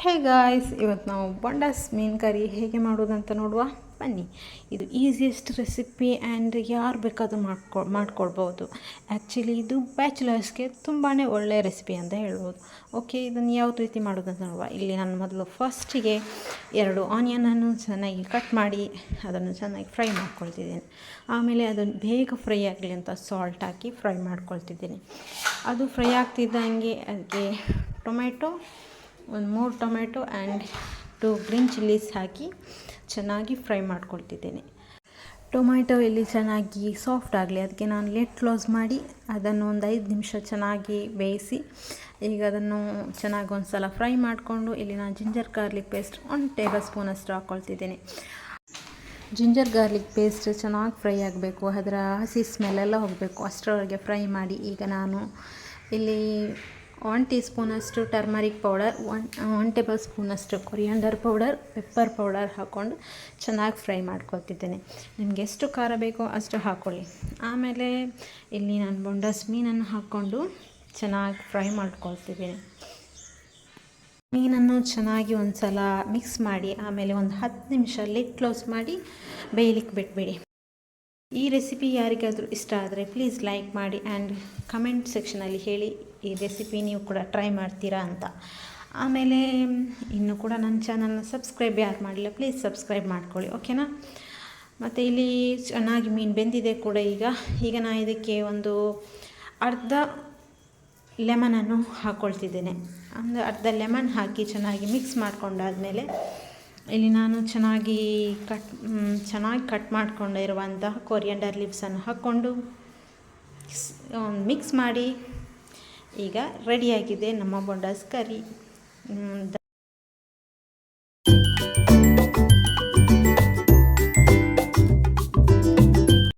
Hey guys ಇವತ್ತು ನಾವು ಬೊಂಡಾಸ್ ಮೀನು ಕರಿ ಹೇಗೆ ಮಾಡೋದಂತ ನೋಡುವ? ಬನ್ನಿ. ಇದು ಈಸಿಯೆಸ್ಟ್ ರೆಸಿಪಿ ಆ್ಯಂಡ್ ಯಾರು ಬೇಕಾದರೂ ಮಾಡ್ಕೊ, ಮಾಡ್ಕೊಳ್ಬೋದು. ಆ್ಯಕ್ಚುಲಿ ಇದು ಬ್ಯಾಚುಲರ್ಸ್ಗೆ ತುಂಬಾ ಒಳ್ಳೆಯ ರೆಸಿಪಿ ಅಂತ ಹೇಳ್ಬೋದು. ಓಕೆ ಇದನ್ನು ಯಾವ ರೀತಿ ಮಾಡೋದಂತ ನೋಡುವ? ಇಲ್ಲಿ ನಾನು ಮೊದಲು ಫಸ್ಟಿಗೆ ಎರಡು ಆನಿಯನನ್ನು ಚೆನ್ನಾಗಿ ಕಟ್ ಮಾಡಿ, ಅದನ್ನು ಚೆನ್ನಾಗಿ ಫ್ರೈ ಮಾಡ್ಕೊಳ್ತಿದ್ದೀನಿ. ಆಮೇಲೆ ಅದನ್ನು ಬೇಗ ಫ್ರೈ ಆಗಲಿ ಅಂತ ಸಾಲ್ಟ್ ಹಾಕಿ ಫ್ರೈ ಮಾಡ್ಕೊಳ್ತಿದ್ದೀನಿ. ಅದು ಫ್ರೈ ಆಗ್ತಿದ್ದಂಗೆ, ಅದಕ್ಕೆ ಟೊಮೆಟೊ ಒಂದು ಮೂರು tomato and two green chillies ಹಾಕಿ ಚೆನ್ನಾಗಿ ಫ್ರೈ ಮಾಡ್ಕೊಳ್ತಿದ್ದೇನೆ. ಟೊಮೆಟೊ ಇಲ್ಲಿ ಚೆನ್ನಾಗಿ ಸಾಫ್ಟ್ ಆಗಲಿ, ಅದಕ್ಕೆ ನಾನು ಲೇಟ್ ಕ್ಲೋಸ್ ಮಾಡಿ ಅದನ್ನು ಒಂದು ಐದು ನಿಮಿಷ ಚೆನ್ನಾಗಿ ಬೇಯಿಸಿ, ಈಗ ಅದನ್ನು ಚೆನ್ನಾಗಿ ಒಂದು ಸಲ ಫ್ರೈ ಮಾಡಿಕೊಂಡು ಇಲ್ಲಿ ನಾನು ಜಿಂಜರ್ ಗಾರ್ಲಿಕ್ ಪೇಸ್ಟ್ ಒಂದು ಟೇಬಲ್ ಸ್ಪೂನ್ ಅಷ್ಟು ಹಾಕ್ಕೊಳ್ತಿದ್ದೇನೆ ಜಿಂಜರ್ ಗಾರ್ಲಿಕ್ ಪೇಸ್ಟ್ ಚೆನ್ನಾಗಿ ಫ್ರೈ ಆಗಬೇಕು, ಅದರ ಹಸಿ ಸ್ಮೆಲ್ಲೆಲ್ಲ ಹೋಗಬೇಕು. ಅಷ್ಟರವರೆಗೆ ಫ್ರೈ ಮಾಡಿ ಈಗ ನಾನು ಇಲ್ಲಿ ಒನ್ ಟೀ ಸ್ಪೂನಷ್ಟು turmeric powder, one one table ಸ್ಪೂನಷ್ಟು ಕೊರಿಯಾಂಡರ್ ಪೌಡರ್, ಪೆಪ್ಪರ್ ಪೌಡರ್ ಹಾಕ್ಕೊಂಡು ಚೆನ್ನಾಗಿ ಫ್ರೈ ಮಾಡ್ಕೊತಿದ್ದೇನೆ ನಿಮಗೆ ಎಷ್ಟು ಖಾರ ಬೇಕೋ ಅಷ್ಟು ಹಾಕ್ಕೊಳ್ಳಿ ಆಮೇಲೆ ಇಲ್ಲಿ ನಾನು ಬೊಂಡಸ್ ಮೀನನ್ನು ಹಾಕ್ಕೊಂಡು ಚೆನ್ನಾಗಿ ಫ್ರೈ ಮಾಡ್ಕೊಳ್ತಿದ್ದೀನಿ. ಮೀನನ್ನು ಚೆನ್ನಾಗಿ ಒಂದು ಸಲ ಮಿಕ್ಸ್ ಮಾಡಿ, ಆಮೇಲೆ ಒಂದು ಹತ್ತು ನಿಮಿಷ ಲಿಡ್ ಕ್ಲೋಸ್ ಮಾಡಿ ಬೇಯಲಿಕ್ಕೆ ಬಿಟ್ಬಿಡಿ. ಈ ರೆಸಿಪಿ ಯಾರಿಗಾದರೂ ಇಷ್ಟ ಆದರೆ ಪ್ಲೀಸ್ ಲೈಕ್ ಮಾಡಿ ಆ್ಯಂಡ್ ಕಮೆಂಟ್ ಸೆಕ್ಷನಲ್ಲಿ ಹೇಳಿ. ಈ ರೆಸಿಪಿ ನೀವು ಕೂಡ ಟ್ರೈ ಮಾಡ್ತೀರಾ ಅಂತ. ಆಮೇಲೆ ಇನ್ನೂ ಕೂಡ ನನ್ನ ಚಾನಲ್ನ ಸಬ್ಸ್ಕ್ರೈಬ್ ಯಾರು ಮಾಡಿಲ್ಲ ಪ್ಲೀಸ್ ಸಬ್ಸ್ಕ್ರೈಬ್ ಮಾಡ್ಕೊಳ್ಳಿ ಓಕೆನಾ ಮತ್ತು ಇಲ್ಲಿ ಚೆನ್ನಾಗಿ ಮೀನು ಬೆಂದಿದೆ ಕೂಡ ಈಗ. ಈಗ ನಾನು ಇದಕ್ಕೆ ಒಂದು ಅರ್ಧ ಲೆಮನನ್ನು ಹಾಕ್ಕೊಳ್ತಿದ್ದೇನೆ ಅಂದರೆ ಅರ್ಧ ಲೆಮನ್ ಹಾಕಿ ಚೆನ್ನಾಗಿ ಮಿಕ್ಸ್ ಮಾಡ್ಕೊಂಡಾದಮೇಲೆ ಇಲ್ಲಿ ನಾನು ಚೆನ್ನಾಗಿ ಕಟ್ ಚೆನ್ನಾಗಿ ಕಟ್ ಮಾಡ್ಕೊಂಡಿರುವಂತಹ ಕೊರಿಯಂಡರ್ ಲೀವ್ಸನ್ನು ಹಾಕ್ಕೊಂಡು ಮಿಕ್ಸ್ ಮಾಡಿ ಈಗ ರೆಡಿಯಾಗಿದೆ ನಮ್ಮ ಬೊಂಡಾಸ್ ಕರಿ